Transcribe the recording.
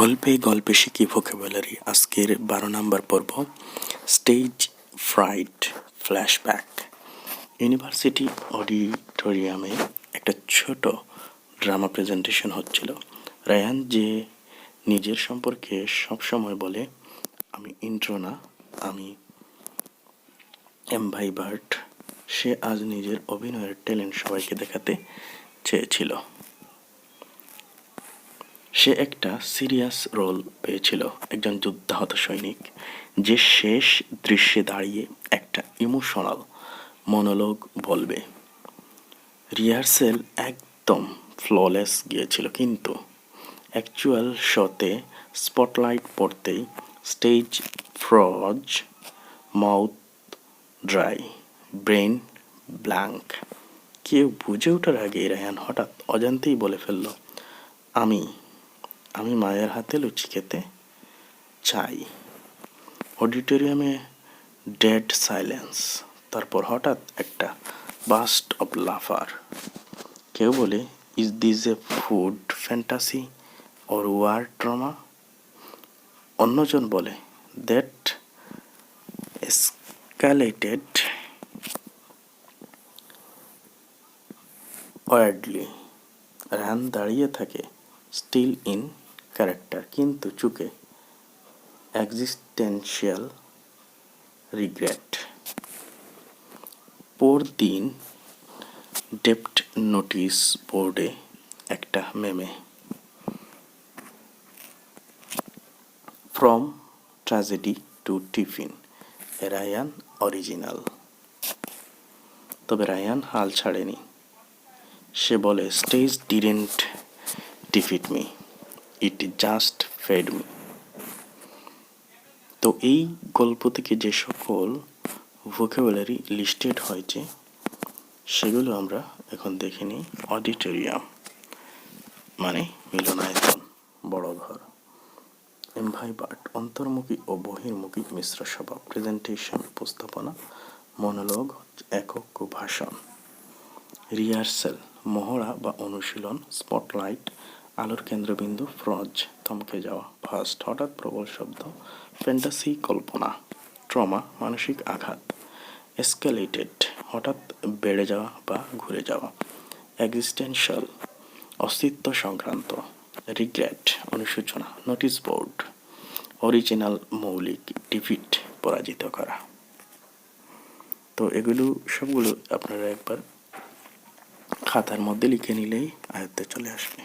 গল্পে গল্পে শিখি ভোকাবুলারি আজকের বারো নম্বর পর্ব স্টেজ ফ্রাইট ফ্ল্যাশব্যাক ইউনিভার্সিটি অডিটোরিয়ামে একটা ছোট ড্রামা প্রেজেন্টেশন হচ্ছিল। রায়ান যে নিজের সম্পর্কে সবসময় বলে, আমি ইন্ট্রো না, আমি এম ভাই বার্ট সে আজ নিজের অভিনয়ের ট্যালেন্ট সবাইকে দেখাতে চেয়েছিল। সে একটা সিরিয়াস রোল পেয়েছিল, একজন যুদ্ধাহত সৈনিক, যে শেষ দৃশ্যে দাঁড়িয়ে একটা ইমোশনাল মনোলগ বলবে। রিহার্সেল একদম ফ্ললেস গিয়েছিল, কিন্তু অ্যাকচুয়াল শোতে স্পটলাইট পড়তেই stage froze mouth dry brain blank. কেউ বুঝে ওঠার আগে রায়ান হঠাৎ অজান্তেই বলে ফেলল, আমি আমি মায়ের হাতে লুচি খেতে চাই। অডিটোরিয়ামে ডেড সাইলেন্স। তারপর হঠাৎ একটা বাস্ট অফ লাফার। কেউ বলে is this a food fantasy or war trauma? অন্যজন বলে, দ্যাট এসকালেটেড ওয়ার্ডলি। রান দাঁড়িয়ে থাকে স্টিল ইন ক্যারেক্টার কিন্তু চুকে এক্সিস্টেন্সিয়াল রিগ্রেট পরদিন ডেপ্ট নোটিশ বোর্ডে একটা meme from tragedy to tiffin Ryan original তবে রায়ান হাল ছাড়েনি। সে বলে stage didn't defeat me it just fed me তো এই গল্প থেকে যে সকল ভোকাবুলারি লিস্টেড হয়েছে, সেগুলো আমরা এখন দেখে নিই অডিটোরিয়াম মানে মিলনায়তন, বড় ঘর এম ভাই বাট অন্তর্মুখী ও বহির্মুখী মিশ্র সভা প্রেজেন্টেশন উপস্থাপনা মনোলগ একক ভাষণ রিহার্সেল মহড়া বা অনুশীলন স্পটলাইট আলোর কেন্দ্রবিন্দু ফ্রজ, থমকে যাওয়া ফার্স্ট হঠাৎ প্রবল শব্দ, ফ্যান্টাসি কল্পনা, ট্রমা, মানসিক আঘাত, এসকালেটেড, হঠাৎ বেড়ে যাওয়া বা ঘুরে যাওয়া এক্সিস্টেন্সিয়াল অস্তিত্ব সংক্রান্ত, রিগ্রেট, অনুশোচনা নোটিশ বোর্ড, অরিজিনাল মৌলিক ডিফিট, পরাজিত করা। তো এগুলো সবগুলো আপনারা একবার খাতার মধ্যে লিখে নিলেই আয়ত্তে চলে আসবে।